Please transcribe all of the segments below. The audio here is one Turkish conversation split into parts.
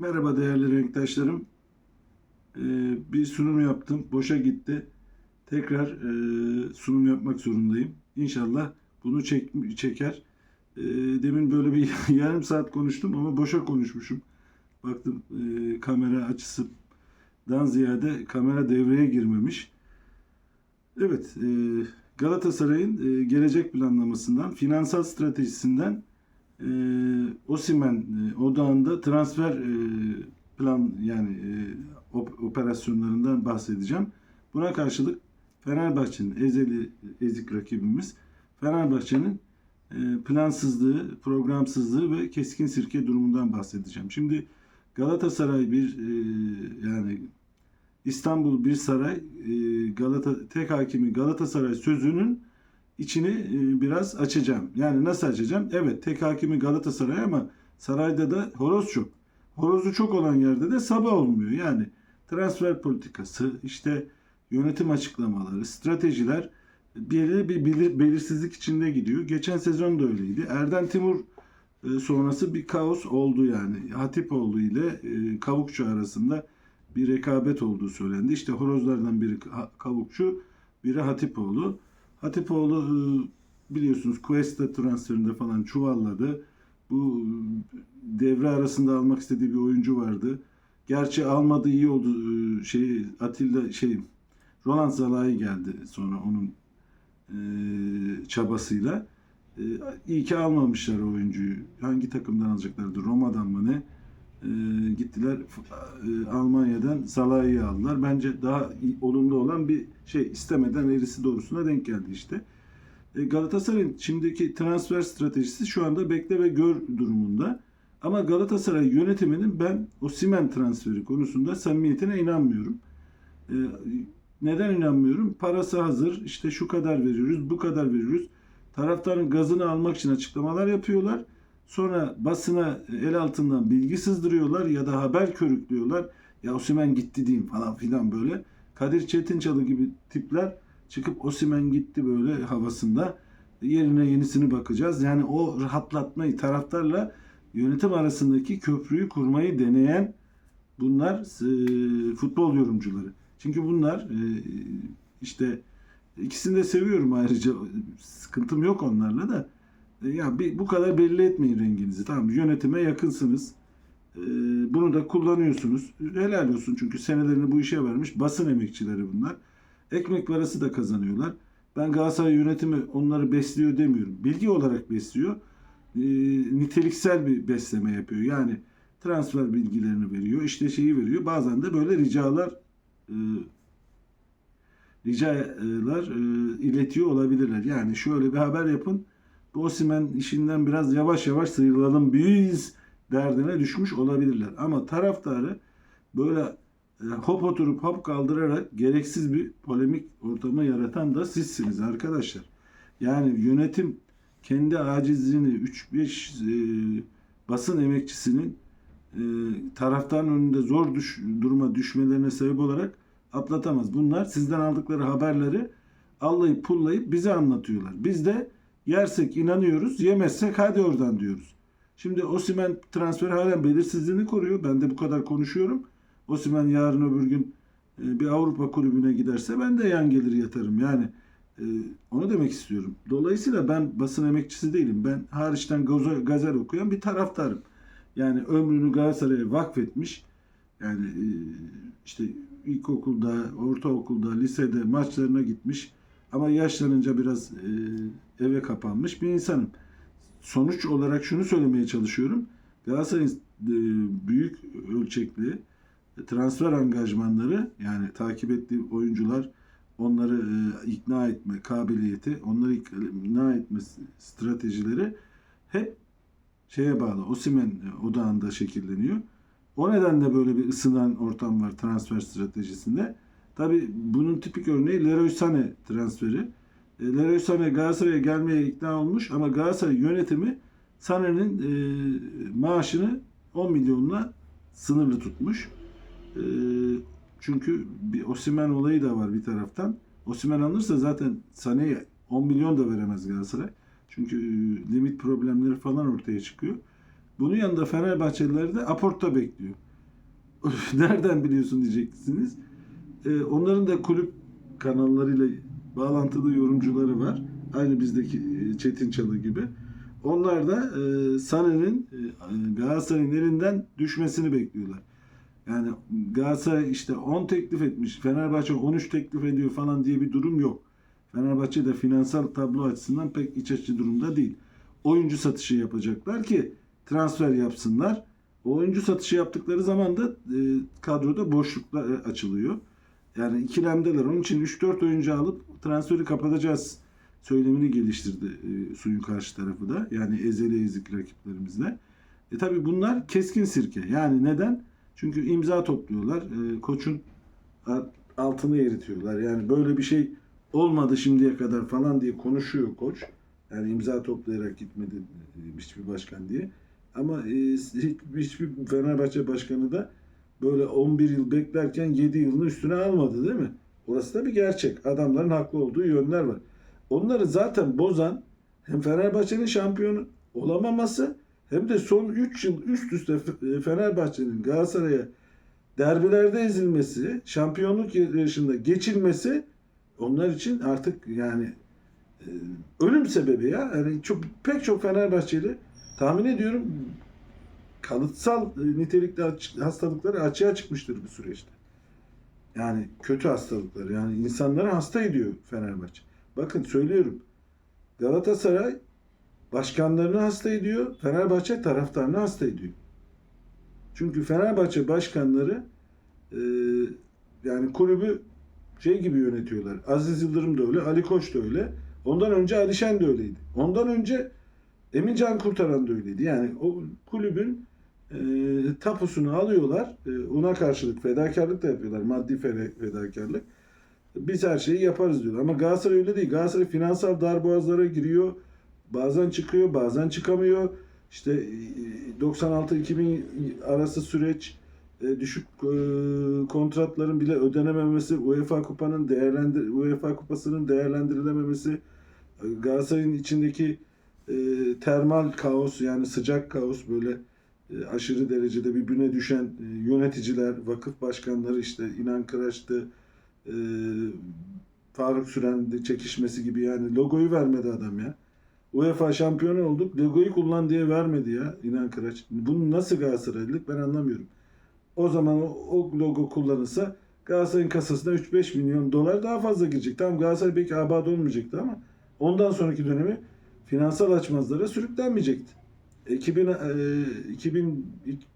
Merhaba değerli renktaşlarım. Ee, bir sunum yaptım. Boşa gitti. Tekrar e, sunum yapmak zorundayım. İnşallah bunu çek, çeker. Ee, demin böyle bir yarım saat konuştum ama boşa konuşmuşum. Baktım e, kamera açısından ziyade kamera devreye girmemiş. Evet, e, Galatasaray'ın e, gelecek planlamasından, finansal stratejisinden e, Osimen e, odağında transfer e, plan yani e, op- operasyonlarından bahsedeceğim. Buna karşılık Fenerbahçe'nin ezeli ezik rakibimiz Fenerbahçe'nin e, plansızlığı, programsızlığı ve keskin sirke durumundan bahsedeceğim. Şimdi Galatasaray bir e, yani İstanbul bir saray e, Galata tek hakimi Galatasaray sözünün içini e, biraz açacağım. Yani nasıl açacağım? Evet tek hakimi Galatasaray ama sarayda da horoz çok. Horozu çok olan yerde de sabah olmuyor. Yani transfer politikası, işte yönetim açıklamaları, stratejiler belirli bir belir- belirsizlik içinde gidiyor. Geçen sezon da öyleydi. Erden Timur e, sonrası bir kaos oldu yani. Hatipoğlu ile e, Kavukçu arasında bir rekabet olduğu söylendi. İşte horozlardan biri Kavukçu, biri Hatipoğlu. Hatipoğlu e, biliyorsunuz Cuesta transferinde falan çuvalladı. Bu e, devre arasında almak istediği bir oyuncu vardı. Gerçi almadı iyi oldu. E, Şey Atilla şey Roland Zalai geldi sonra onun çabasıyla. E, iyi ki almamışlar oyuncuyu. Hangi takımdan alacaklardı? Roma'dan mı ne? E, gittiler e, Almanya'dan Salah'ı aldılar. Bence daha olumlu olan bir şey istemeden eğrisi doğrusuna denk geldi işte. E, Galatasaray'ın şimdiki transfer stratejisi şu anda bekle ve gör durumunda. Ama Galatasaray yönetiminin ben o Simen transferi konusunda samimiyetine inanmıyorum. E, neden inanmıyorum? Parası hazır. işte şu kadar veriyoruz, bu kadar veriyoruz. Taraftarın gazını almak için açıklamalar yapıyorlar. Sonra basına el altından bilgi sızdırıyorlar ya da haber körüklüyorlar. Ya Osimhen gitti diyeyim falan filan böyle. Kadir Çetinçalı gibi tipler çıkıp Osimhen gitti böyle havasında. Yerine yenisini bakacağız. Yani o rahatlatmayı taraftarla yönetim arasındaki köprüyü kurmayı deneyen bunlar e, futbol yorumcuları. Çünkü bunlar e, işte ikisini de seviyorum ayrıca. Sıkıntım yok onlarla da. Ya bir, bu kadar belli etmeyin renginizi. Tamam yönetime yakınsınız. E, bunu da kullanıyorsunuz. Helal olsun çünkü senelerini bu işe vermiş basın emekçileri bunlar. Ekmek parası da kazanıyorlar. Ben Galatasaray yönetimi onları besliyor demiyorum. Bilgi olarak besliyor. E, niteliksel bir besleme yapıyor. Yani transfer bilgilerini veriyor. işte şeyi veriyor. Bazen de böyle ricalar e, ricalar e, iletiyor olabilirler. Yani şöyle bir haber yapın. Bu Osimhen işinden biraz yavaş yavaş sıyrılalım biz derdine düşmüş olabilirler. Ama taraftarı böyle e, hop oturup hop kaldırarak gereksiz bir polemik ortamı yaratan da sizsiniz arkadaşlar. Yani yönetim kendi acizliğini 3-5 e, basın emekçisinin e, taraftarın önünde zor düş, duruma düşmelerine sebep olarak atlatamaz. Bunlar sizden aldıkları haberleri allayıp pullayıp bize anlatıyorlar. Biz de yersek inanıyoruz, yemezsek hadi oradan diyoruz. Şimdi Osimhen transferi halen belirsizliğini koruyor. Ben de bu kadar konuşuyorum. Osimhen yarın öbür gün e, bir Avrupa kulübüne giderse ben de yan gelir yatarım. Yani e, onu demek istiyorum. Dolayısıyla ben basın emekçisi değilim. Ben hariçten gazel okuyan bir taraftarım. Yani ömrünü Galatasaray'a vakfetmiş. Yani e, işte ilkokulda, ortaokulda, lisede maçlarına gitmiş. Ama yaşlanınca biraz e, eve kapanmış bir insanım. Sonuç olarak şunu söylemeye çalışıyorum. Galatasaray'ın e, büyük ölçekli transfer angajmanları yani takip ettiği oyuncular onları e, ikna etme kabiliyeti, onları ikna etme stratejileri hep şeye bağlı. Osimhen odağında şekilleniyor. O nedenle böyle bir ısınan ortam var transfer stratejisinde. Tabi bunun tipik örneği Leroy Sané transferi. E, Leroy Sané Galatasaray'a gelmeye ikna olmuş ama Galatasaray yönetimi Sané'nin e, maaşını 10 milyonla sınırlı tutmuş. E, çünkü bir Osimhen olayı da var bir taraftan. Osimhen alırsa zaten Sané'ye 10 milyon da veremez Galatasaray. Çünkü e, limit problemleri falan ortaya çıkıyor. Bunun yanında Fenerbahçeliler de aporta bekliyor. nereden biliyorsun diyeceksiniz. E, onların da kulüp kanallarıyla bağlantılı yorumcuları var. Aynı bizdeki e, Çetin Çalı gibi. Onlar da e, Sané'nin e, Galatasaray'ın elinden düşmesini bekliyorlar. Yani Galatasaray işte 10 teklif etmiş, Fenerbahçe 13 teklif ediyor falan diye bir durum yok. Fenerbahçe de finansal tablo açısından pek iç açıcı durumda değil. Oyuncu satışı yapacaklar ki transfer yapsınlar. Oyuncu satışı yaptıkları zaman da e, kadroda boşluklar e, açılıyor. Yani ikilemdeler. Onun için 3-4 oyuncu alıp transferi kapatacağız söylemini geliştirdi e, suyun karşı tarafı da. Yani ezeli ezik rakiplerimizle. E tabi bunlar keskin sirke. Yani neden? Çünkü imza topluyorlar. E, koçun altını eritiyorlar. Yani böyle bir şey olmadı şimdiye kadar falan diye konuşuyor koç. Yani imza toplayarak gitmedi hiçbir başkan diye. Ama e, hiç- hiçbir Fenerbahçe başkanı da böyle 11 yıl beklerken 7 yılını üstüne almadı değil mi? Orası da bir gerçek. Adamların haklı olduğu yönler var. Onları zaten bozan hem Fenerbahçe'nin şampiyonu olamaması hem de son 3 yıl üst üste Fe- Fenerbahçe'nin Galatasaray'a derbilerde ezilmesi, şampiyonluk yarışında geçilmesi onlar için artık yani e, ölüm sebebi ya. Yani çok pek çok Fenerbahçeli tahmin ediyorum kalıtsal e, nitelikli hastalıkları açığa çıkmıştır bu süreçte. Yani kötü hastalıklar. Yani insanları hasta ediyor Fenerbahçe. Bakın söylüyorum. Galatasaray başkanlarını hasta ediyor. Fenerbahçe taraftarını hasta ediyor. Çünkü Fenerbahçe başkanları e, yani kulübü şey gibi yönetiyorlar. Aziz Yıldırım da öyle, Ali Koç da öyle. Ondan önce Alişen de öyleydi. Ondan önce Emin Can Kurtaran da öyleydi. Yani o kulübün e, tapusunu alıyorlar. E, ona karşılık fedakarlık da yapıyorlar. Maddi fe- fedakarlık. Biz her şeyi yaparız diyorlar. Ama Galatasaray öyle değil. Galatasaray finansal darboğazlara giriyor. Bazen çıkıyor, bazen çıkamıyor. İşte e, 96-2000 arası süreç e, düşük e, kontratların bile ödenememesi, UEFA kupanın değerlendir UEFA kupasının değerlendirilememesi, e, Galatasaray'ın içindeki e, termal kaos yani sıcak kaos böyle e, aşırı derecede birbirine düşen e, yöneticiler, vakıf başkanları işte İnan Kıraç'tı, e, Faruk Süren'di çekişmesi gibi yani logoyu vermedi adam ya. UEFA şampiyonu olduk. Logoyu kullan diye vermedi ya İnan Kıraç. Bunu nasıl Galatasaraylılık ben anlamıyorum. O zaman o, o logo kullanılsa Galatasaray'ın kasasına 3-5 milyon dolar daha fazla girecek. Tamam Galatasaray belki abad olmayacaktı ama ondan sonraki dönemi finansal açmazlara sürüklenmeyecekti. 2000, e,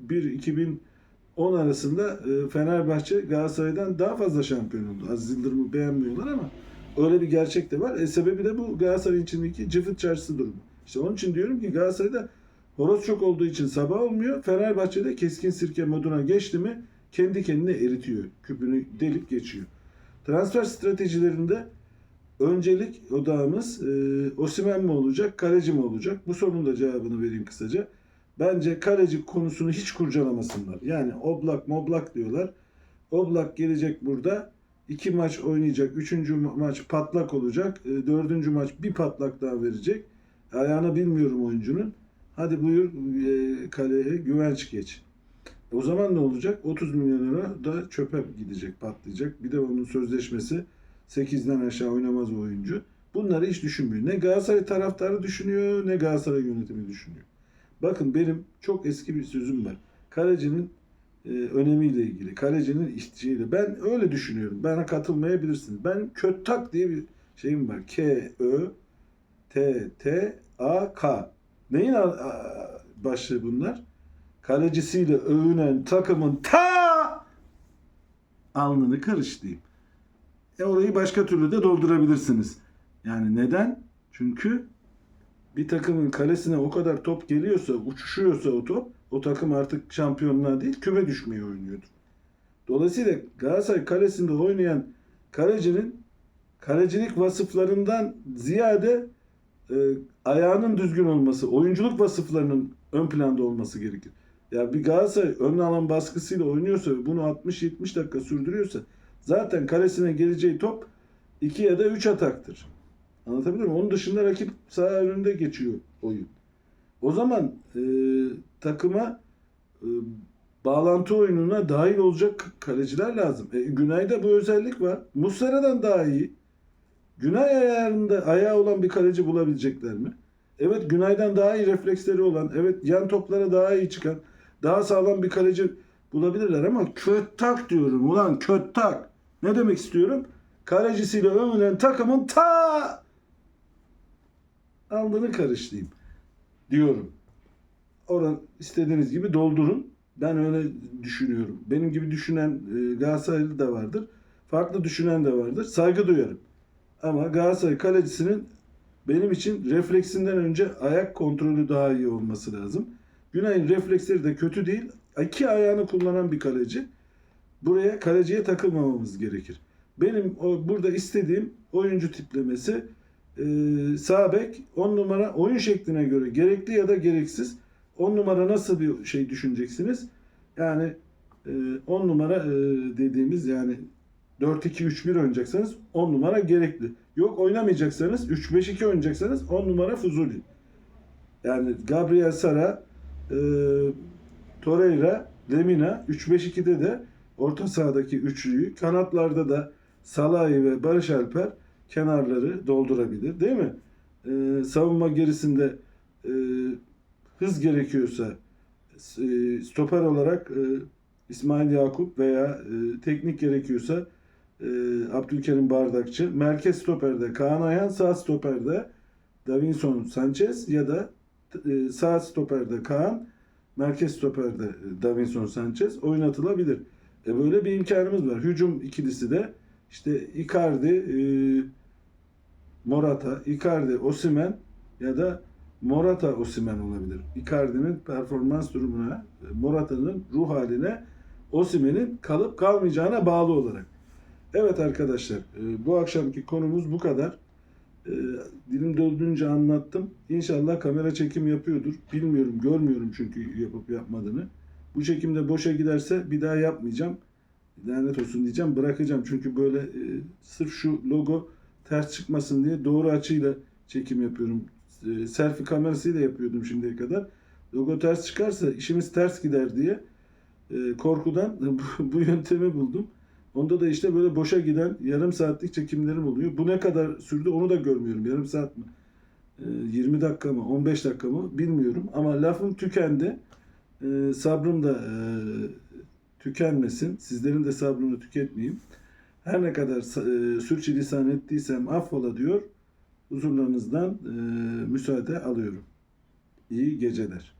2001-2010 arasında e, Fenerbahçe Galatasaray'dan daha fazla şampiyon oldu. Aziz Yıldırım'ı beğenmiyorlar ama öyle bir gerçek de var. E, sebebi de bu Galatasaray'ın içindeki cıfıt çarşısı durumu. İşte onun için diyorum ki Galatasaray'da horoz çok olduğu için sabah olmuyor. Fenerbahçe'de keskin sirke moduna geçti mi kendi kendine eritiyor. Küpünü delip geçiyor. Transfer stratejilerinde öncelik odağımız e, Osimhen mi olacak, kaleci mi olacak? Bu sorunun da cevabını vereyim kısaca. Bence kaleci konusunu hiç kurcalamasınlar. Yani oblak moblak diyorlar. Oblak gelecek burada. iki maç oynayacak. Üçüncü ma- maç patlak olacak. E, dördüncü maç bir patlak daha verecek. Ayağını bilmiyorum oyuncunun. Hadi buyur e, kaleye güvenç geç. O zaman ne olacak? 30 milyon lira da çöpe gidecek, patlayacak. Bir de onun sözleşmesi 8'den aşağı oynamaz o oyuncu. Bunları hiç düşünmüyor. Ne Galatasaray taraftarı düşünüyor, ne Galatasaray yönetimi düşünüyor. Bakın benim çok eski bir sözüm var. Kalecinin e, önemiyle ilgili, kalecinin işçiliğiyle. Ben öyle düşünüyorum. Bana katılmayabilirsiniz. Ben köttak diye bir şeyim var. K Ö T T A K. Neyin a- a- başlığı bunlar? Kalecisiyle övünen takımın ta alnını karış diyeyim. E orayı başka türlü de doldurabilirsiniz. Yani neden? Çünkü bir takımın kalesine o kadar top geliyorsa, uçuşuyorsa o top, o takım artık şampiyonluğa değil, küme düşmeye oynuyordur. Dolayısıyla Galatasaray kalesinde oynayan kalecinin kalecilik vasıflarından ziyade e, ayağının düzgün olması, oyunculuk vasıflarının ön planda olması gerekir. Ya bir Galatasaray ön alan baskısıyla oynuyorsa ve bunu 60-70 dakika sürdürüyorsa zaten kalesine geleceği top 2 ya da 3 ataktır. Anlatabiliyor muyum? Onun dışında rakip sağ önünde geçiyor oyun. O zaman e, takıma e, bağlantı oyununa dahil olacak kaleciler lazım. E, Günay'da bu özellik var. Muslera'dan daha iyi. Günay ayarında ayağı olan bir kaleci bulabilecekler mi? Evet Günay'dan daha iyi refleksleri olan, evet yan toplara daha iyi çıkan, daha sağlam bir kaleci bulabilirler ama köttak diyorum ulan köttak. Ne demek istiyorum? Kalecisiyle övülen takımın ta alnını karışlayayım diyorum. Oradan istediğiniz gibi doldurun. Ben öyle düşünüyorum. Benim gibi düşünen e, Galatasaraylı da vardır. Farklı düşünen de vardır. Saygı duyarım. Ama Galatasaray kalecisinin benim için refleksinden önce ayak kontrolü daha iyi olması lazım. Günay'ın refleksleri de kötü değil. İki ayağını kullanan bir kaleci. Buraya kaleciye takılmamamız gerekir. Benim o, burada istediğim oyuncu tiplemesi e, sağ bek 10 numara oyun şekline göre gerekli ya da gereksiz 10 numara nasıl bir şey düşüneceksiniz? Yani 10 numara e, dediğimiz yani 4-2-3-1 oynayacaksanız 10 numara gerekli. Yok oynamayacaksanız 3-5-2 oynayacaksanız 10 numara Fuzuli. Yani Gabriel Sara, e, Torreira, Lemina 3-5-2'de de orta sahadaki üçlüyü, kanatlarda da Salahi ve Barış Alper kenarları doldurabilir değil mi? E, savunma gerisinde e, hız gerekiyorsa e, stoper olarak e, İsmail Yakup veya e, teknik gerekiyorsa e, Abdülkerim Bardakçı. Merkez stoperde Kaan Ayhan, sağ stoperde Davinson Sanchez ya da e, sağ stoperde Kaan, merkez stoperde Davinson Sanchez oynatılabilir. E, böyle bir imkanımız var. Hücum ikilisi de işte Icardi, e, Morata, Icardi, Osimen ya da Morata Osimen olabilir. Icardi'nin performans durumuna, Morata'nın ruh haline, Osimen'in kalıp kalmayacağına bağlı olarak. Evet arkadaşlar, e, bu akşamki konumuz bu kadar. E, Dilim döndüğünce anlattım. İnşallah kamera çekim yapıyordur. Bilmiyorum, görmüyorum çünkü yapıp yapmadığını. Bu çekimde boşa giderse bir daha yapmayacağım. Lanet olsun diyeceğim, bırakacağım. Çünkü böyle e, sırf şu logo ters çıkmasın diye doğru açıyla çekim yapıyorum. E, selfie kamerasıyla yapıyordum şimdiye kadar. Logo ters çıkarsa işimiz ters gider diye e, korkudan bu, yöntemi buldum. Onda da işte böyle boşa giden yarım saatlik çekimlerim oluyor. Bu ne kadar sürdü onu da görmüyorum. Yarım saat mi? E, 20 dakika mı? 15 dakika mı? Bilmiyorum. Ama lafım tükendi. E, sabrım da e, tükenmesin. Sizlerin de sabrını tüketmeyeyim. Her ne kadar e, sürçülisan ettiysem affola diyor. Huzurlarınızdan e, müsaade alıyorum. İyi geceler.